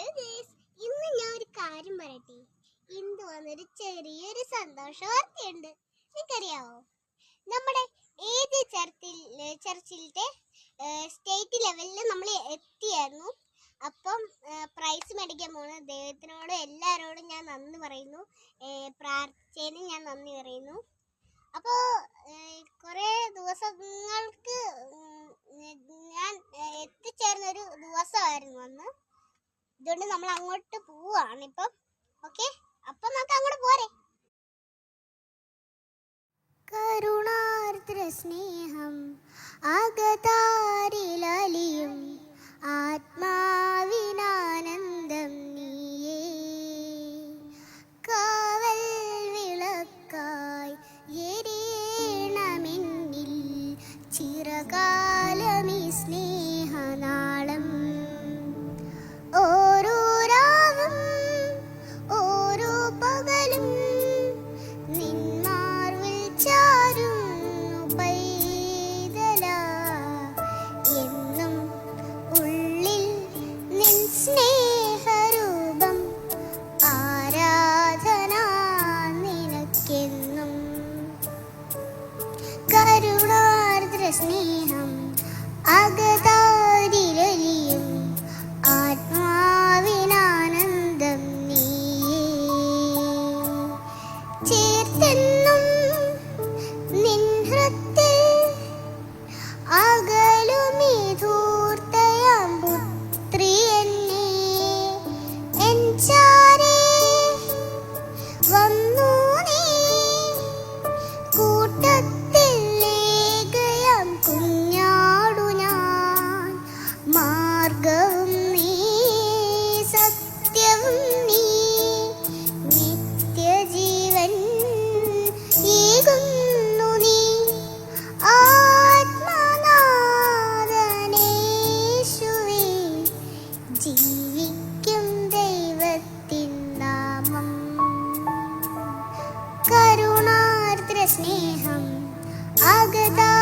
ഇന്ന് ഞാൻ ഒരു കാര്യം പറയട്ടെ. ഇന്ന് വന്നൊരു ചെറിയൊരു സന്തോഷ വാർത്തയുണ്ട്. നിനക്കറിയാവോ നമ്മുടെ ഏത് ചർച്ചിൽ ചർച്ചിലത്തെ സ്റ്റേറ്റ് ലെവലിൽ നമ്മൾ എത്തിയായിരുന്നു. അപ്പം പ്രൈസ് മേടിക്കാൻ പോണ ദൈവത്തിനോടും എല്ലാവരോടും ഞാൻ നന്ദി പറയുന്നു. പ്രാർത്ഥിച്ചതിന് ഞാൻ നന്ദി പറയുന്നു. അപ്പോൾ കുറേ ദിവസങ്ങൾക്ക് ഞാൻ എത്തിച്ചേർന്നൊരു ദിവസമായിരുന്നു അന്ന്. ഇതുകൊണ്ട് നമ്മൾ അങ്ങോട്ട് പോവാണ് ഇപ്പം. ഓക്കെ അപ്പൊ നമുക്ക് അങ്ങോട്ട് പോരെ. കരുണാർദ്ര സ്നേഹം അകതാരിലലിയും ആത്മാവിനാനന്ദം നീയേ. കാവൽ വിളക്കായി എരിയണമെന്നിൽ ചിരകാലമീ സ്നേഹനാളം കരുണാർദ്ര സ്നേഹം അകതാരിലലിയും ജീവിക്കും ദൈവത്തിൻ നാമം. കരുണാർദ്ര സ്നേഹം അകതാ